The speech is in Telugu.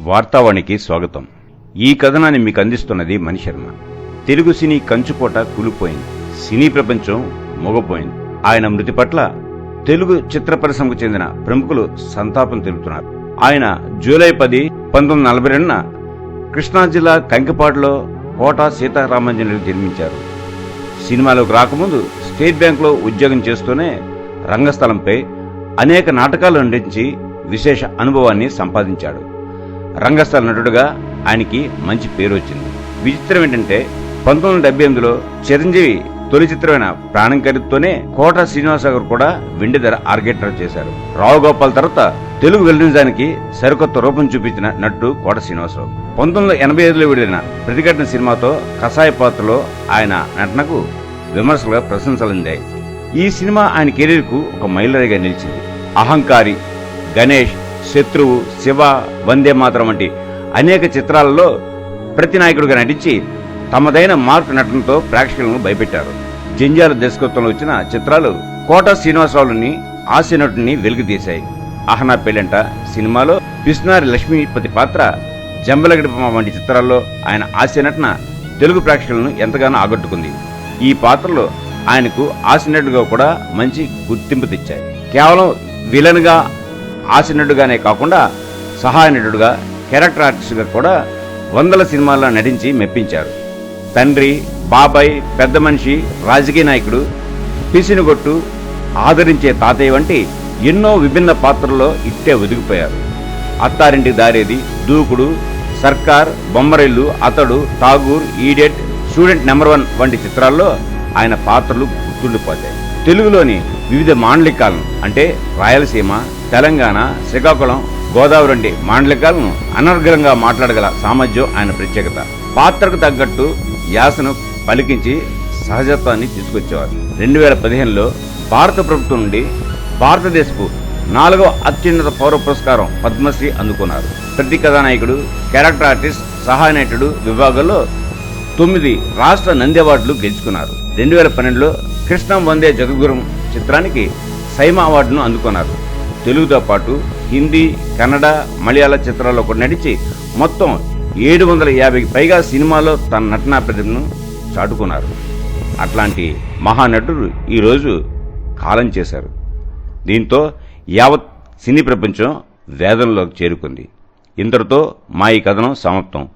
వార్తావాణికి స్వాగతం. ఈ కథనాన్ని మీకు అందిస్తున్నది మణిశర్మ తెలుగు సినీ కంచుకోట కూలిపోయింది. సినీ ప్రపంచం మొగపోయింది. ఆయన మృతి పట్ల తెలుగు చిత్ర పరిశ్రమకు చెందిన ప్రముఖులు సంతాపం తెలుపుతున్నారు. ఆయన జూలై పది పంతొమ్మిది నలభై రెండున కృష్ణా జిల్లా కంకిపాడులో కోట సీతారామాంజనేయులు జన్మించారు. సినిమాలోకి రాకముందు స్టేట్ బ్యాంకులో ఉద్యోగం చేస్తూనే రంగస్థలంపై అనేక నాటకాలు నటించి విశేష అనుభవాన్ని సంపాదించాడు. రంగస్థల నటుడుగా ఆయనకి మంచి పేరు వచ్చింది. విచిత్రం ఏంటంటే పంతొమ్మిది వందల డెబ్బై ఎనిమిదిలో చిరంజీవి తొలి చిత్రమైన ప్రాణం ఖరీదుతోనే కోట శ్రీనివాసరావు కూడా వెండిధర ఆర్కెట్రా చేశారు. రావు గోపాల్ తర్వాత తెలుగు వెల్లించడానికి సరికొత్త రూపం చూపించిన నటుడు కోట శ్రీనివాసరావు. పంతొమ్మిది వందల ఎనభై ఐదులో విడిన ప్రతిఘటన సినిమాతో కషాయ పాత్రలో ఆయన నటనకు విమర్శలుగా ప్రశంసలందాయి ఈ సినిమా ఆయన కెరీర్కు ఒక మైలురాయిగా నిలిచింది. అహంకారి గణేష్ శత్రువు శివ వందే మాత్రం వంటి అనేక చిత్రాలలో ప్రతి నాయకుడిగా నటించి తమదైన మార్పు నటనతో ప్రేక్షకులను భయపెట్టారు. జంజాల దర్శకత్వంలో వచ్చిన చిత్రాలు కోట శ్రీనివాసరావుని హాస్య నటుని వెలుగుతీశాయి అహనా పెళ్ళంట సినిమాలో పిస్నారి లక్ష్మీపతి పాత్ర జంబలగడిపమ్మ వంటి చిత్రాల్లో ఆయన హాస్య నటన తెలుగు ప్రేక్షకులను ఎంతగానో ఆకట్టుకుంది. ఈ పాత్రలో ఆయనకు హాస్యనటుగా కూడా మంచి గుర్తింపు తెచ్చాయి. కేవలం విలన్గా హాస్యనటుగానే కాకుండా సహాయ నటుడుగా క్యారెక్టర్ ఆర్టిస్ట్గా కూడా వందల సినిమాల్లో నటించి మెప్పించారు. తండ్రి బాబాయ్ పెద్ద మనిషి రాజకీయ నాయకుడు పిసినుగొట్టు ఆదరించే తాతయ్య వంటి ఎన్నో విభిన్న పాత్రల్లో ఇట్టే ఒదిగిపోయారు. Attarintiki Daredi Dookudu Sarkar Bommarillu Athadu Tagore idiot student number one వంటి చిత్రాల్లో ఆయన పాత్రలు గుర్తుండిపోతాయి. తెలుగులోని వివిధ మాండలికాలను అంటే రాయలసీమ తెలంగాణ శ్రీకాకుళం గోదావరి వంటి మాండలికాలను అనర్గళంగా మాట్లాడగల సామర్థ్యం ఆయన ప్రత్యేకత. పాత్రకు తగ్గట్టు యాసను పలికించి సహజత్వాన్ని తీసుకొచ్చేవారు. రెండు వేల పదిహేనులో భారత ప్రభుత్వం నుండి భారతదేశపు నాలుగవ అత్యున్నత పౌర పురస్కారం పద్మశ్రీ అందుకున్నారు. ప్రతి కథానాయకుడు క్యారెక్టర్ ఆర్టిస్ట్ సహాయ నటుడు విభాగంలో తొమ్మిది రాష్ట్ర నంది అవార్డులు గెలుచుకున్నారు. రెండు వేల పన్నెండులో కృష్ణం వందే జగద్గురం చిత్రానికి సైమా అవార్డును అందుకున్నారు. తెలుగుతో పాటు హిందీ కన్నడ మలయాళ చిత్రాల్లో కూడా నటించి మొత్తం ఏడు వందల యాభైకి పైగా సినిమాలో తన నటనా ప్రతిభను చాటుకున్నారు. అట్లాంటి మహానటుడు ఈరోజు కాలం చేశారు. దీంతో యావత్ సినీ ప్రపంచం వేదనలోకి చేరుకుంది. ఇంతటితో మా ఈ కథనం సమాప్తం.